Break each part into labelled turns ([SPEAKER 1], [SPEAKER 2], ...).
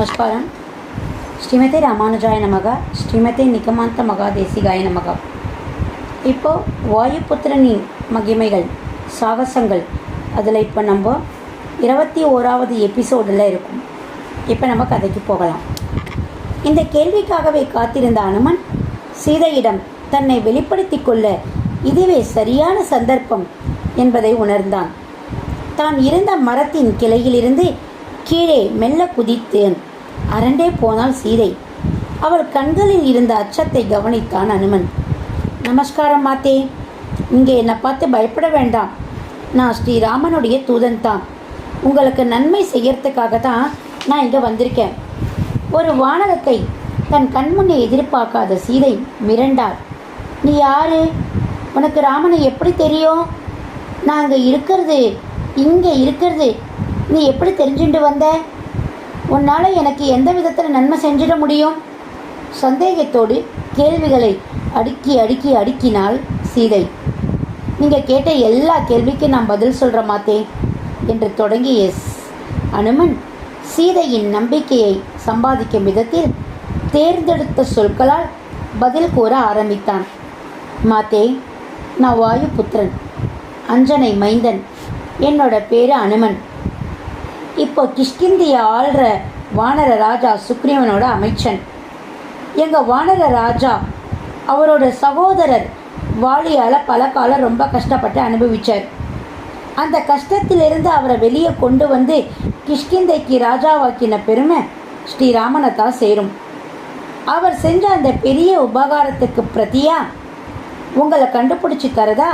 [SPEAKER 1] நமஸ்காரம். ஸ்ரீமதி ராமானுஜாய நமக ஸ்ரீமதி நிகமாந்த மகாதேசிகாய நமக. இப்போ வாயுபுத்திரனின் மகிமைகள் சாகசங்கள் அதில் இப்போ நம்ம இருபத்தி ஓராவது எபிசோடில் இருக்கும். இப்போ நம்ம கதைக்கு போகலாம். இந்த கேள்விக்காகவே காத்திருந்த அனுமன் சீதையிடம் தன்னை வெளிப்படுத்தி கொள்ள இதுவே சரியான சந்தர்ப்பம் என்பதை உணர்ந்தான். தான் இருந்த மரத்தின் கிளையிலிருந்து கீழே மெல்ல குதித்தேன். அரண்டே போனாள் சீதை. அவள் கண்களில் இருந்த அச்சத்தை கவனித்தான் அனுமன். நமஸ்காரம் மாத்தே. இங்கே என்னை பார்த்து பயப்பட வேண்டாம். நான் ஸ்ரீராமனுடைய தூதன் தான். உங்களுக்கு நன்மை செய்யறதுக்காக தான் நான் இங்கே வந்திருக்கேன். ஒரு வானகத்தை தன் கண்முன்னே எதிர்பார்க்காத சீதை மிரண்டாள். நீ யாரு? உனக்கு ராமனை எப்படி தெரியும்? நான் அங்கே இருக்கிறது இங்கே இருக்கிறது. நீ எப்படி தெரிஞ்சுட்டு வந்த? உன்னால் எனக்கு எந்த விதத்தில் நன்மை செஞ்சிட முடியும்? சந்தேகத்தோடு கேள்விகளை அடுக்கி அடுக்கி அடுக்கினாள் சீதை. நீங்கள் கேட்ட எல்லா கேள்விக்கும் நான் பதில் சொல்கிற மாத்தே என்று தொடங்கி எஸ். அனுமன் சீதையின் நம்பிக்கையை சம்பாதிக்கும் விதத்தில் தேர்ந்தெடுத்த சொற்களால் பதில் கூற ஆரம்பித்தான். மாத்தே நான் வாயு புத்திரன் அஞ்சனை மைந்தன் என்னோட பேரு அனுமன். இப்போ கிஷ்கிந்தியை ஆள்ற வானர ராஜா சுக்ரீவனோட அமைச்சன். எங்கள் வானர ராஜா அவரோட சகோதரர் வாலியால் பல காலம் ரொம்ப கஷ்டப்பட்டு அனுபவித்தார் அந்த கஷ்டத்திலிருந்து அவரை வெளியே கொண்டு வந்து கிஷ்கிந்தைக்கு ராஜாவாக்கின பெருமை ஸ்ரீராமனை தான் சேரும். அவர் செஞ்ச அந்த பெரிய உபகாரத்துக்கு பிரதியா உங்களை கண்டுபிடிச்சி தரதா?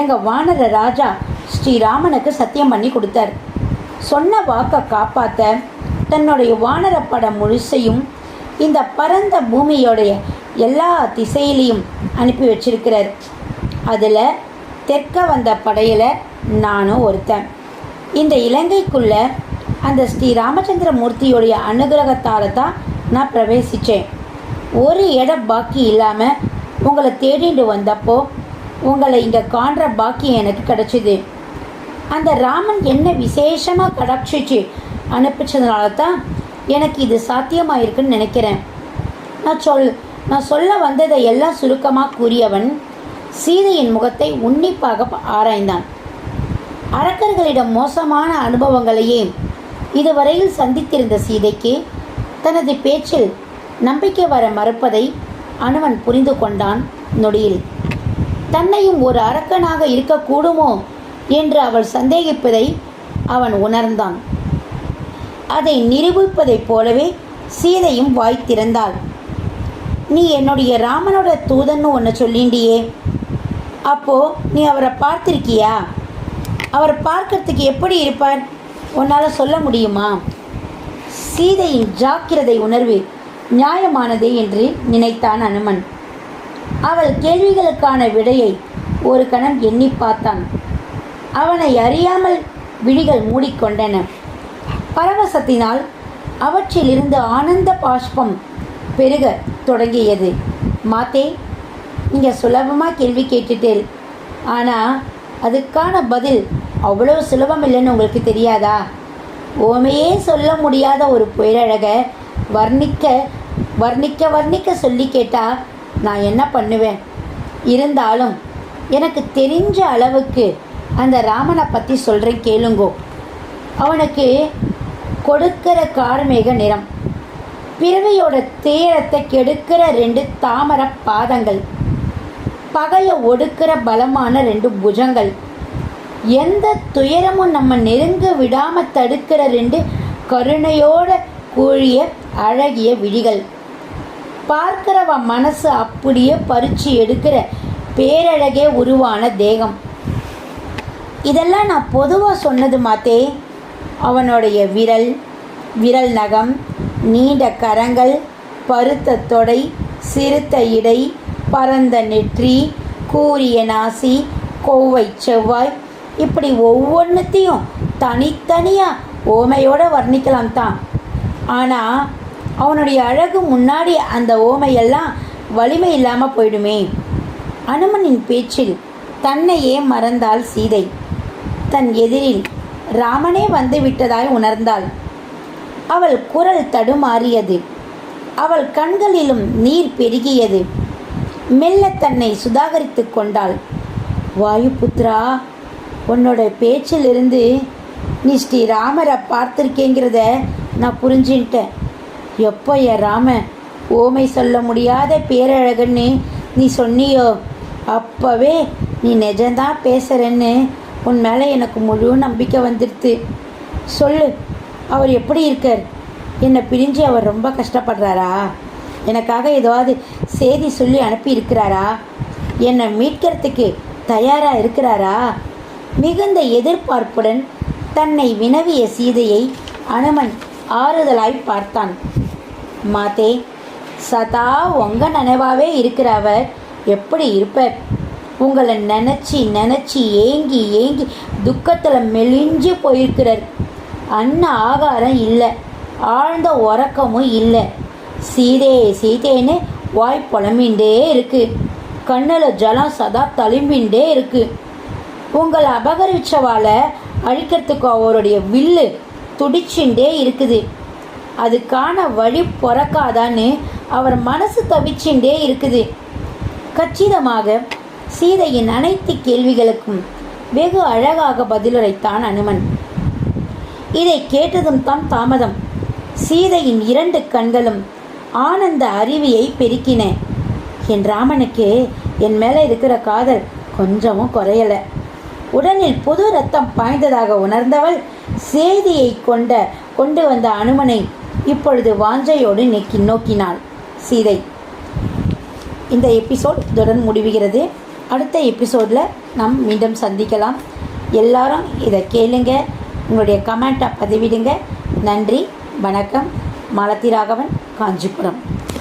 [SPEAKER 1] எங்கள் வானர ராஜா ஸ்ரீராமனுக்கு சத்தியம் பண்ணி கொடுத்தார். சொன்ன வாக்கை காப்பாற்ற தன்னுடைய வானரப்பட முழுசையும் இந்த பரந்த பூமியோடைய எல்லா திசையிலையும் அனுப்பி வச்சிருக்கிறார். அதில் தெற்க வந்த படையில் நானும் ஒருத்தன். இந்த இலங்கைக்குள்ள அந்த ஸ்ரீ ராமச்சந்திர மூர்த்தியோடைய அனுகிரகத்தால் தான் நான் பிரவேசித்தேன் ஒரு இடம் பாக்கி இல்லாமல் உங்களை தேடிட்டு வந்தப்போ உங்களை இங்கே காண்ற பாக்கி எனக்கு கிடச்சிது. அந்த ராமன் என்ன விசேஷமாக கடாட்சிச்சு அனுப்பிச்சதுனால தான் எனக்கு இது சாத்தியமாக இருக்குன்னு நினைக்கிறேன். நான் சொல் நான் சொல்ல வந்ததை எல்லாம் சுருக்கமாக கூறியவன் சீதையின் முகத்தை உன்னிப்பாக ஆராய்ந்தான். அரக்கர்களிடம் மோசமான அனுபவங்களையே இதுவரையில் சந்தித்திருந்த சீதைக்கு தனது பேச்சில் நம்பிக்கை வர மறுப்பதை அனுவன் புரிந்து கொண்டான் நொடியில். தன்னையும் ஒரு அரக்கனாக இருக்கக்கூடுமோ என்று அவள் சந்தேகிப்பதை அவன் உணர்ந்தான். அதை நிரூபிப்பதைப் போலவே சீதையும் வாய் திறந்தாள். நீ என்னுடைய ராமனோட தூதன்னு ஒன்று சொல்லிண்டியே. அப்போ நீ அவரை பார்த்திருக்கியா? அவர் பார்க்கறதுக்கு எப்படி இருப்பார்? உன்னால் சொல்ல முடியுமா? சீதையின் ஜாக்கிரதை உணர்வு நியாயமானதே என்று நினைத்தான் அனுமன். அவள் கேள்விகளுக்கான விடையை ஒரு கணம் எண்ணி பார்த்தான். அவனை அறியாமல் விழிகள் மூடிக்கொண்டன. பரவசத்தினால் அவற்றிலிருந்து ஆனந்த பாஷ்பம் பெருக தொடங்கியது. மாத்தே நீங்கள் சுலபமாக கேள்வி கேட்டுட்டேன் ஆனால் அதுக்கான பதில் அவ்வளோ சுலபம் இல்லைன்னு உங்களுக்கு தெரியாதா? ஓமையே சொல்ல முடியாத ஒரு புயலழக வர்ணிக்க வர்ணிக்க வர்ணிக்க சொல்லி கேட்டால் நான் என்ன பண்ணுவேன்? இருந்தாலும் எனக்கு தெரிஞ்ச அளவுக்கு அந்த ராமனை பற்றி சொல்கிறேன் கேளுங்கோ. அவனுக்கு கொடுக்கிற கார்மேக நிறம் பிறவியோட தேரத்தை கெடுக்கிற ரெண்டு தாமர பாதங்கள் பகையை ஒடுக்கிற பலமான ரெண்டு புஜங்கள் எந்த துயரமும் நம்ம நெருங்க விடாமல் தடுக்கிற ரெண்டு கருணையோட கூழிய அழகிய விழிகள். பார்க்கிறவ மனசு அப்படியே பறிச்சு எடுக்கிற பேரழகே உருவான தேகம். இதெல்லாம் நான் பொதுவாக சொன்னது மாத்தே. அவனுடைய விரல் விரல் நகம் நீண்ட கரங்கள் பருத்த தொடை சிறுத்த இடை பரந்த நெற்றி கூரிய நாசி கோவை செவ்வாய் இப்படி ஒவ்வொன்றுத்தையும் தனித்தனியாக ஓமையோடு வர்ணிக்கலாம் தான். ஆனால் அவனுடைய அழகு முன்னாடி அந்த ஓமையெல்லாம் வலிமை இல்லாமல் போயிடுமே. அனுமனின் பேச்சில் தன்னையே மறந்தாள் சீதை. தன் எதிரில் ராமனே வந்து விட்டதாய் உணர்ந்தாள். அவள் குரல் தடுமாறியது. அவள் கண்களிலும் நீர் பெருகியது. மெல்ல தன்னை சுதாகரித்து கொண்டாள். வாயுபுத்ரா உன்னோட பேச்சிலிருந்து நீ ஸ்ரீ ராமரை பார்த்துருக்கேங்கிறத நான் புரிஞ்சுன்ட்டேன் எப்போ என் ராம ஓமை சொல்ல முடியாத பேரழகன்னு நீ சொன்னியோ அப்போவே நீ நிஜந்தான் பேசுகிறேன்னு உன் மேலே எனக்கு முழு நம்பிக்கை வந்துடுது சொல்லு அவர் எப்படி இருக்கார்? என்னை பிரிஞ்சு அவர் ரொம்ப கஷ்டப்படுறாரா? எனக்காக ஏதாவது செய்தி சொல்லி அனுப்பி இருக்கிறாரா என்னை மீட்கிறதுக்கு தயாராக இருக்கிறாரா? மிகுந்த எதிர்பார்ப்புடன் தன்னை வினவிய சீதையை அனுமன் ஆறுதலாய் பார்த்தான். மாதே சதா உங்க நினைவாவே இருக்கிற அவர் எப்படி இருப்பார்? உங்களை நினச்சி நினச்சி ஏங்கி ஏங்கி துக்கத்தில் மெலிஞ்சு போயிருக்கிறார். அன்ன ஆகாரம் இல்லை ஆழ்ந்த உறக்கமும் இல்லை. சீதே சீதேன்னு வாய் புலம்பின்ண்டே இருக்கு. கண்ணில் ஜலம் சதா தழும்பின்ண்டே இருக்கு. உங்களை அபகரிச்சவால அழிக்கிறதுக்கு அவருடைய வில்லு துடிச்சுட்டே இருக்குது. அதுக்கான வழி பிறக்காதான்னு அவர் மனசு தவிச்சுட்டே இருக்குது. கச்சிதமாக சீதையின் அனைத்து கேள்விகளுக்கும் வெகு அழகாக பதிலுரைத்தான் அனுமன். இதை கேட்டதும் தான் தாமதம். சீதையின் இரண்டு கண்களும் ஆனந்த அருவியை பெருக்கின. என் ராமனுக்கு என் மேலே இருக்கிற காதல் கொஞ்சமும் குறையலை. உடனில் புது ரத்தம் பாய்ந்ததாக உணர்ந்தவள் செய்தியை கொண்ட கொண்டு வந்த அனுமனை இப்பொழுது வாஞ்சையோடு நெக்கி நோக்கினாள். சீதை இந்த எபிசோட் இதுடன் முடிவுகிறது. அடுத்த எபிசோடில் நாம் மீண்டும் சந்திக்கலாம். எல்லாரும் இதை கேளுங்க. உங்களுடைய கமெண்ட்டை பதிவிடுங்க. நன்றி வணக்கம். மலத்திராகவன் ராகவன் காஞ்சிபுரம்.